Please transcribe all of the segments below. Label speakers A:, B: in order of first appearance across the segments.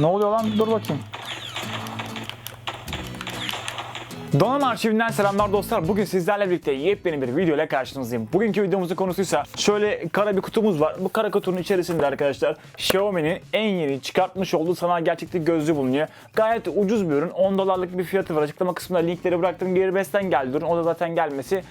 A: Ne oluyor lan? Dur bakayım. Donanım arşivinden selamlar dostlar. Bugün sizlerle birlikte yepyeni bir video ile karşınızdayım. Bugünkü videomuzun konusuysa şöyle kara bir kutumuz var. Bu kara kutunun içerisinde arkadaşlar Xiaomi'nin en yeni çıkartmış olduğu sanal gerçeklik gözlüğü bulunuyor. Gayet ucuz bir ürün. 10 dolarlık bir fiyatı var. Açıklama kısmında linkleri bıraktım. Geri besten geldi ürün. O da zaten gelmesi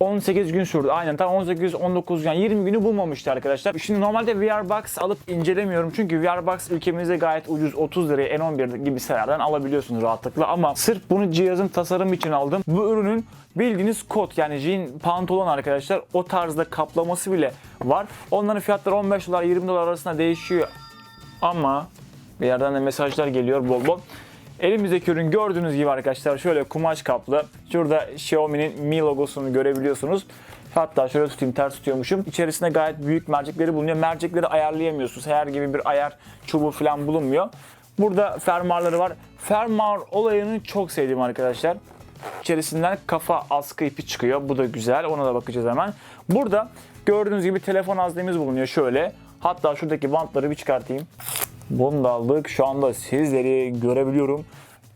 A: 18 gün sürdü. Aynen tam 18 19 yani 20 günü bulmamıştı arkadaşlar. Şimdi normalde VR Box alıp incelemiyorum. Çünkü VR Box ülkemizde gayet ucuz 30 liraya N11 gibi sitelerden alabiliyorsunuz rahatlıkla. Ama sırf bunu cihazın tasarım için aldım. Bu ürünün bildiğiniz kot yani jean pantolon arkadaşlar o tarzda kaplaması bile var. Onların fiyatları 15 dolar 20 dolar arasında değişiyor. Ama bir yerden de mesajlar geliyor bol bol. Elimizdeki ürün gördüğünüz gibi arkadaşlar şöyle kumaş kaplı. Şurada Xiaomi'nin Mi logosunu görebiliyorsunuz. Hatta şöyle tutayım ters tutuyormuşum. İçerisinde gayet büyük mercekleri bulunuyor. Mercekleri ayarlayamıyorsunuz. Her gibi bir ayar çubuğu falan bulunmuyor. Burada fermuarları var. Fermuar olayını çok sevdim arkadaşlar. İçerisinden kafa askı ipi çıkıyor. Bu da güzel. Ona da bakacağız hemen. Burada gördüğünüz gibi telefon haznemiz bulunuyor şöyle. Hatta şuradaki bantları bir çıkartayım. Bunu da aldık. Şu anda sizleri görebiliyorum.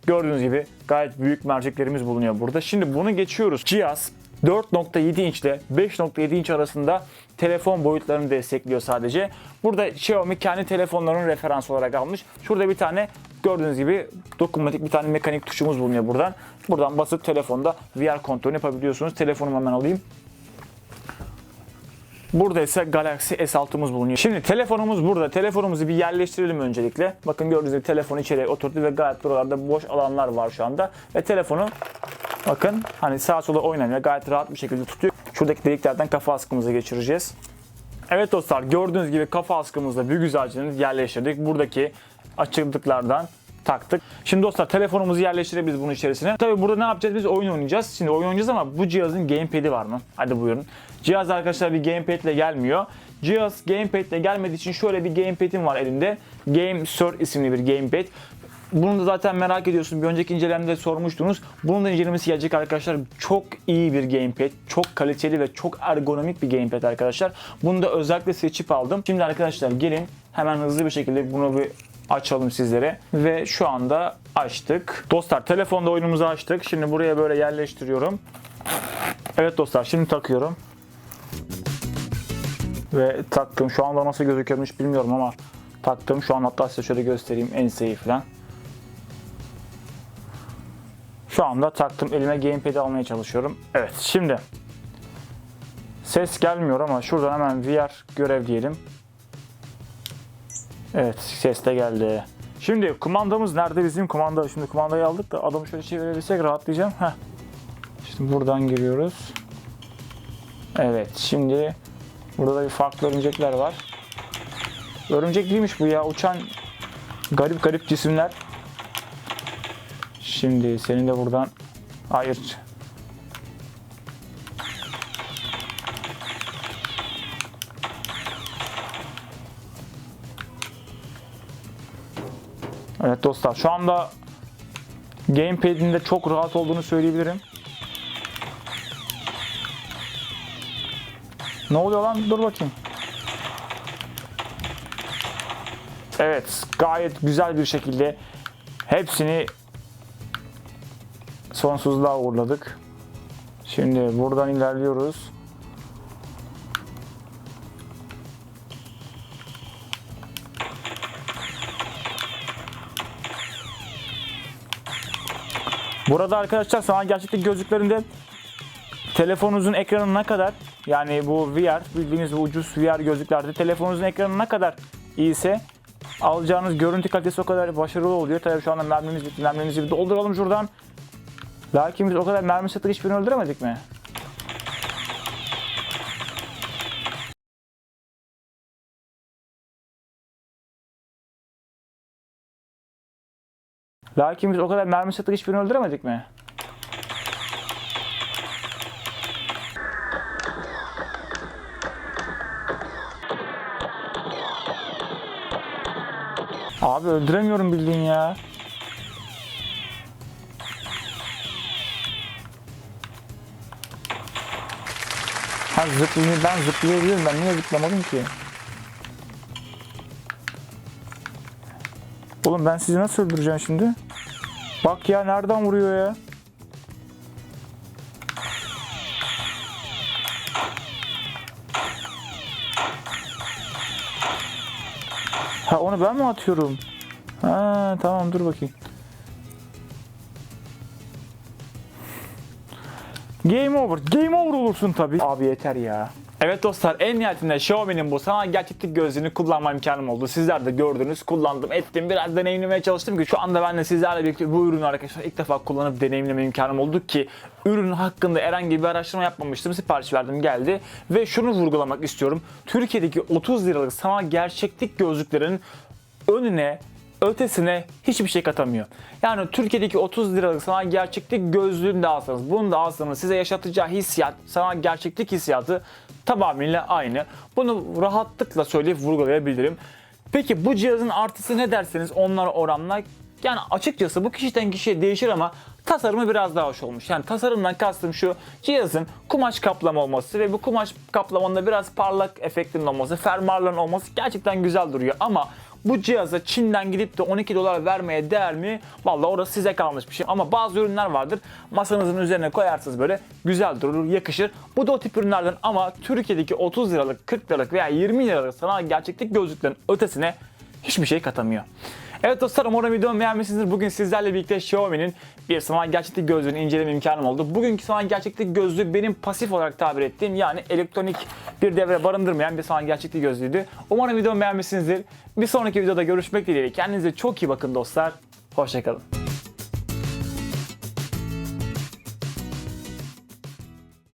A: Gördüğünüz gibi gayet büyük merceklerimiz bulunuyor burada. Şimdi bunu geçiyoruz. Cihaz 4.7 inç ile 5.7 inç arasında telefon boyutlarını destekliyor sadece. Burada Xiaomi kendi telefonlarının referans olarak almış. Şurada bir tane gördüğünüz gibi dokunmatik bir tane mekanik tuşumuz bulunuyor buradan. Buradan basıp telefonda VR kontrolünü yapabiliyorsunuz. Telefonumu hemen alayım. Burada ise Galaxy S6'mız bulunuyor. Şimdi telefonumuz burada. Telefonumuzu bir yerleştirelim öncelikle. Bakın gördüğünüz gibi telefon içeriye oturdu ve gayet buralarda boş alanlar var şu anda. Ve telefonu bakın hani sağa sola oynamıyor. Gayet rahat bir şekilde tutuyor. Şuradaki deliklerden kafa askımıza geçireceğiz. Evet dostlar gördüğünüz gibi kafa askımızla bir güzelce yerleştirdik. Buradaki açıklıklardan taktık. Şimdi dostlar telefonumuzu yerleştirebiliriz bunun içerisine. Tabi burada ne yapacağız? Biz oyun oynayacağız. Şimdi oyun oynayacağız ama bu cihazın gamepad'i var mı? Hadi buyurun. Cihaz arkadaşlar bir gamepad ile gelmiyor. Cihaz gamepad ile gelmediği için şöyle bir gamepad'im var elimde. Game Sir isimli bir gamepad. Bunu da zaten merak ediyorsunuz. Bir önceki incelemede sormuştunuz. Bunun da incelemesi gelecek arkadaşlar. Çok iyi bir gamepad. Çok kaliteli ve çok ergonomik bir gamepad arkadaşlar. Bunu da özellikle seçip aldım. Şimdi arkadaşlar gelin hemen hızlı bir şekilde bunu bir açalım sizlere. Ve şu anda açtık. Dostlar telefonda oyunumuzu açtık. Şimdi buraya böyle yerleştiriyorum. Evet dostlar şimdi takıyorum. Ve taktım. Şu anda nasıl gözüküyormuş bilmiyorum ama taktım. Şu an hatta size şöyle göstereyim enseyi falan. Şu anda taktım. Elime gamepad'i almaya çalışıyorum. Evet şimdi ses gelmiyor ama şuradan hemen VR görev diyelim. Evet ses de geldi. Şimdi kumandamız nerede bizim kumanda? Şimdi kumandayı aldık da adamı şöyle çevirebilsek rahatlayacağım. Heh. Şimdi buradan giriyoruz. Evet şimdi burada da bir farklı örümcekler var. Örümcek değilmiş bu ya uçan garip garip cisimler. Şimdi senin de buradan hayır Evet dostlar şu anda gamepad'in de çok rahat olduğunu söyleyebilirim. Ne oluyor lan? Dur bakayım. Evet, gayet güzel bir şekilde hepsini sonsuzluğa uğurladık. Şimdi buradan ilerliyoruz. Burada arkadaşlar sanal gerçeklik gözlüklerinde telefonunuzun ekranı ne kadar yani bu VR bildiğiniz bu ucuz VR gözlüklerde telefonunuzun ekranı ne kadar iyiyse alacağınız görüntü kalitesi o kadar başarılı oluyor. Tabii şu anda mermimiz bitti. Mermimizi bir dolduralım şuradan. Lakin biz o kadar mermi sattık hiçbirini öldüremedik mi? Lakin biz o kadar mermi sattık hiçbirini öldüremedik mi? Abi öldüremiyorum bildiğin ya. Ha zıplayayım ben zıplayabiliyorum ben niye zıplamadım ki? Oğlum ben sizi nasıl öldüreceğim şimdi? Bak ya nereden vuruyor ya? Ha onu ben mi atıyorum? Ha tamam dur bakayım. Game over. Game over olursun tabii. Abi yeter ya. Evet dostlar en nihayetinde Xiaomi'nin bu sanal gerçeklik gözlüğünü kullanma imkanım oldu. Sizler de gördünüz, kullandım, ettim. Biraz deneyimlemeye çalıştım ki şu anda ben de sizlerle birlikte bu ürünü arkadaşlar ilk defa kullanıp deneyimleme imkanım oldu ki ürün hakkında herhangi bir araştırma yapmamıştım. Sipariş verdim geldi ve şunu vurgulamak istiyorum. Türkiye'deki 30 liralık sanal gerçeklik gözlüklerin önüne ötesine hiçbir şey katamıyor. Yani Türkiye'deki 30 liralık sanal gerçeklik gözlüğünü de alsanız, bunu da alsanız size yaşatacağı hissiyat, sanal gerçeklik hissiyatı tamamıyla aynı. Bunu rahatlıkla söyleyip vurgulayabilirim. Peki bu cihazın artısı ne derseniz onlara oranla yani açıkçası bu kişiden kişiye değişir ama tasarımı biraz daha hoş olmuş. Yani tasarımdan kastım şu cihazın kumaş kaplama olması ve bu kumaş kaplamanın da biraz parlak efektinin olması, fermuarların olması gerçekten güzel duruyor ama bu cihaza Çin'den gidip de 12 dolar vermeye değer mi? Vallahi orası size kalmış bir şey. Ama bazı ürünler vardır. Masanızın üzerine koyarsınız böyle güzel durur, yakışır. Bu da o tip ürünlerden ama Türkiye'deki 30 liralık, 40 liralık veya 20 liralık sanal gerçeklik gözlüklerin ötesine hiçbir şey katamıyor. Evet dostlar umarım videomu beğenmişsinizdir. Bugün sizlerle birlikte Xiaomi'nin bir sanal gerçeklik gözlüğünü inceleme imkanım oldu. Bugünkü sanal gerçeklik gözlüğü benim pasif olarak tabir ettiğim yani elektronik bir devre barındırmayan bir sanal gerçeklik gözlüğüydü. Umarım videomu beğenmişsinizdir. Bir sonraki videoda görüşmek dileğiyle. Kendinize çok iyi bakın dostlar. Hoşçakalın.